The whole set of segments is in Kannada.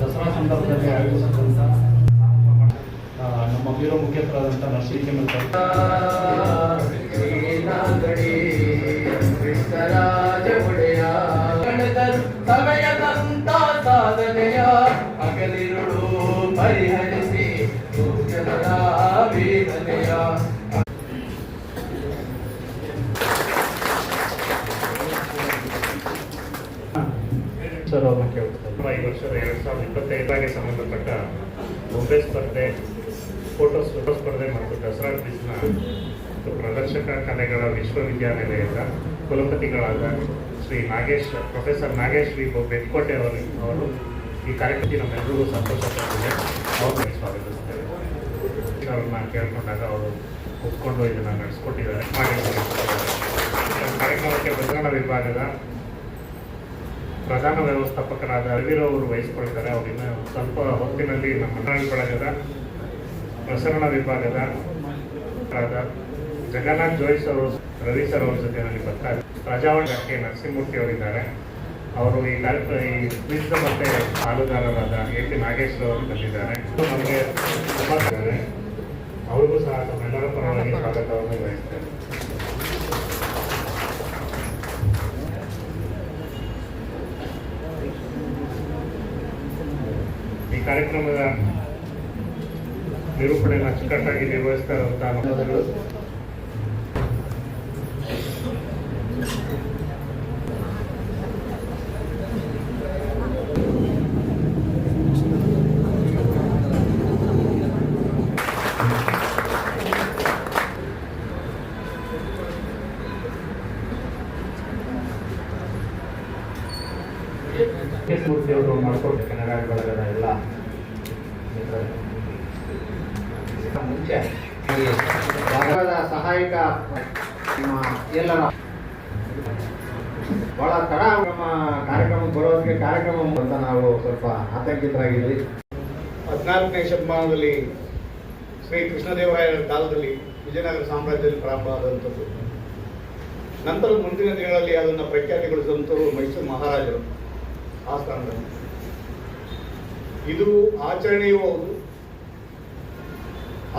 ದಸರಾ ಸಂದರ್ಭದಲ್ಲಿ ಆಯೋಜಿಸಿದಂಥ ಆ, ನಮ್ಮ ವೀರ ಮುಖ್ಯಸ್ಥರಾದಂಥ ನರಸಿಂಹ ಕೆಮ್ಮಲ್ ಸಮಯದಂತ ಸಾಧನೆಯ ಹಗಲಿರುಳು ಪರಿಹರಿಸಿ ಸರ್ ಅವ್ರನ್ನ ಈ ವರ್ಷದ ಎರಡು ಸಾವಿರದ ಇಪ್ಪತ್ತೈದಕ್ಕೆ ಸಂಬಂಧಪಟ್ಟ ಬೊಂಬೆ ಸ್ಪರ್ಧೆ ಫೋಟೋ ಫೋಟೋ ಸ್ಪರ್ಧೆ ಮತ್ತು ದಸರಾ ಕ್ವಿಜ್ನ ಮತ್ತು ಪ್ರದರ್ಶಕ ಕಲೆಗಳ ವಿಶ್ವವಿದ್ಯಾನಿಲಯದ ಕುಲಪತಿಗಳಾದ ಶ್ರೀ ನಾಗೇಶ್ ಪ್ರೊಫೆಸರ್ ನಾಗೇಶ್ ಶ್ರೀ ಬೆಟ್ಕೋಟೆ ಅವರು ಅವರು ಈ ಕಾರ್ಯಕ್ರಮಕ್ಕೆ ನಮ್ಮೆಲ್ಲರಿಗೂ ಸಂತೋಷ ತಂದಿದೆ. ಅವ್ರನ್ನ ಸ್ವಾಗತಿಸ್ತೇವೆ. ಅವ್ರನ್ನ ಕೇಳ್ಕೊಂಡಾಗ ಅವರು ಒಪ್ಕೊಂಡು ಇದನ್ನು ನಡೆಸ್ಕೊಟ್ಟಿದ್ದಾರೆ. ಕಾರ್ಯಕ್ರಮಕ್ಕೆ ಪ್ರಧಾನ ವಿಭಾಗದ ಪ್ರಧಾನ ವ್ಯವಸ್ಥಾಪಕರಾದ ರವಿರು ಅವರು ವಹಿಸಿಕೊಳ್ತಾರೆ ಅವರಿಂದ ಸ್ವಲ್ಪ ಹೊತ್ತಿನಲ್ಲಿ ನಮ್ಮ ಬಳಗದ ಪ್ರಸರಣ ವಿಭಾಗದ ಜಗನ್ನಾಥ್ ಜೋಯಿಸ್ ಅವರು, ರವಿ ಸರ್ ಜೊತೆ ನಲ್ಲಿ ಬರ್ತಾರೆ ಪ್ರಜಾವಾಣಿ ನರಸಿಂಹಮೂರ್ತಿ ಅವರಿದ್ದಾರೆ. ಅವರು ಈ ಕಾರ್ಯಕ್ರಮ ಈ ಕ್ವಿಜ್ ಮತ್ತೆ ಪಾಲುದಾರರಾದ ಎ ಪಿ ನಾಗೇಶ್ವರ ಅವರು ಬಂದಿದ್ದಾರೆ. ನಮಗೆ. ಅವ್ರಿಗೂ ಸಹ ನಮ್ಮೆಲ್ಲರ ಪರವಾಗಿ ಸ್ವಾಗತವನ್ನು ಈ ಕಾರ್ಯಕ್ರಮದ ನಿರೂಪಣೆಯನ್ನು ಅಚ್ಚುಕಟ್ಟಾಗಿ ನಿರ್ವಹಿಸ್ತಾ ಇರುವಂತಹ ನಮ್ಮಗಳು ಮೂರ್ತಿ ಅವರು ಮಾಡ್ಕೊಂಡು ಕನ್ನಡ ಬಳಗದ ಎಲ್ಲ. ಮುಂಚೆ ಸಹಾಯಕ ಎಲ್ಲರ ಬಹಳ ತಡ ನಮ್ಮ ಕಾರ್ಯಕ್ರಮ ಬರೋದಕ್ಕೆ ಕಾರ್ಯಕ್ರಮ ಅಂತ ನಾವು ಸ್ವಲ್ಪ ಆತಂಕಿತರಾಗಿದ್ವಿ ಹದಿನಾಲ್ಕನೇ ಶತಮಾನದಲ್ಲಿ ಶ್ರೀ ಕೃಷ್ಣದೇವರಾಯರ ಕಾಲದಲ್ಲಿ ವಿಜಯನಗರ ಸಾಮ್ರಾಜ್ಯದಲ್ಲಿ ಪ್ರಾರಂಭ ಆದಂಥದ್ದು ನಂತರ ಮುಂದಿನ ದಿನಗಳಲ್ಲಿ ಅದನ್ನು ಪ್ರಖ್ಯಾತಿಗೊಳಿಸಿದಂಥವರು ಮೈಸೂರು ಮಹಾರಾಜರು. ಆ ಸ್ಥಾನದಲ್ಲಿ. ಇದು ಆಚರಣೆಯೂ ಹೌದು.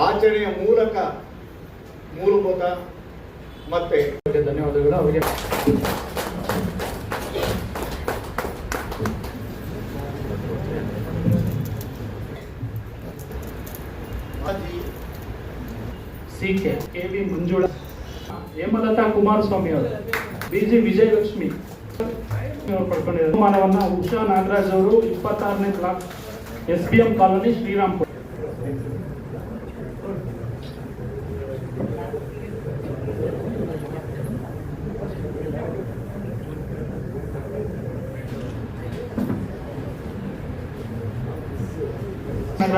ಆಚರಣೆಯ ಮೂಲಕ ಮೂಲಭೂತ ಮತ್ತೆ ಧನ್ಯವಾದಗಳು ಅವರಿಗೆ. C K K V Manjula Hemalatha Kumaraswamy ಅವರು ಬಿ ಜಿ ವಿಜಯಲಕ್ಷ್ಮಿ ಪಡ್ಕೊಂಡಿದ್ದಾರೆ ಬಹುಮಾನವನ್ನ ಉಷಾ ನಾಗರಾಜ್ ಅವರು ಇಪ್ಪತ್ತಾರನೇ block S B M colony Shrirampur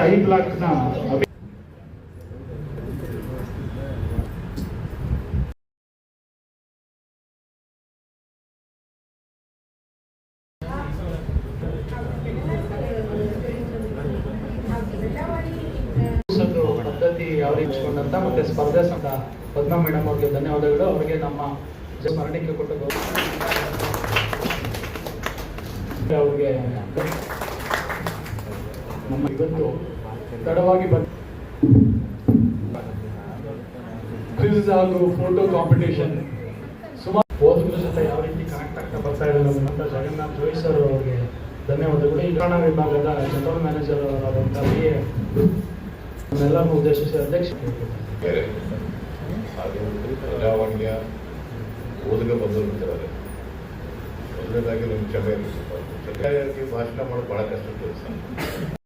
I ಬ್ಲಾಕ್ನ ಯಾವ ಮತ್ತೆ ಸ್ಪರ್ಧೆ ಸಂಘ ಪದ್ಮ ಮೇಡಮ್ ಅವ್ರಿಗೆ ಧನ್ಯವಾದಗಳು. ಅವರಿಗೆ ನಮ್ಮ ಸ್ಮರಣಿಕೆ ಕೊಟ್ಟು. ಅವ್ರಿಗೆ ನಮ್ಮ ಇವತ್ತು ತಡವಾಗಿ ಬಂದ ಹಾಗೂ ಫೋಟೋ ಕಾಂಪಿಟೇಷನ್. ಸುಮಾರು ಓದುಗರ ಜೊತೆ ಯಾವ ರೀತಿ ಕನೆಕ್ಟ್ ಆಗ್ತಾ ಬರ್ತಾ ಅನ್ನೋದನ್ನ ಜಗನ್ನಾಥ್ ಜೋಯಿ ಸರ್ ಅವರಿಗೆ ಧನ್ಯವಾದಗಳು. ಈ ವಿಭಾಗದ ಜನರಲ್ ಮ್ಯಾನೇಜರ್ ಎ ನಮ್ಮೆಲ್ಲರನ್ನು ಉದ್ದೇಶಿಸಿ ಅಧ್ಯಕ್ಷ ಬೇರೆ ಹಾಗೆ ಓದಿಗೆ ಓದುಗ ಬಂದಿರ್ತಾರೆ ಮೊದಲನೇದಾಗಿ ನಿಮ್ಗೆ ಕ್ಷಮೆ. ಕ್ಷಮೆಯಾಗಿ ಭಾಷಣ ಮಾಡೋದು ಭಾಳ ಕಷ್ಟ ಕೆಲಸ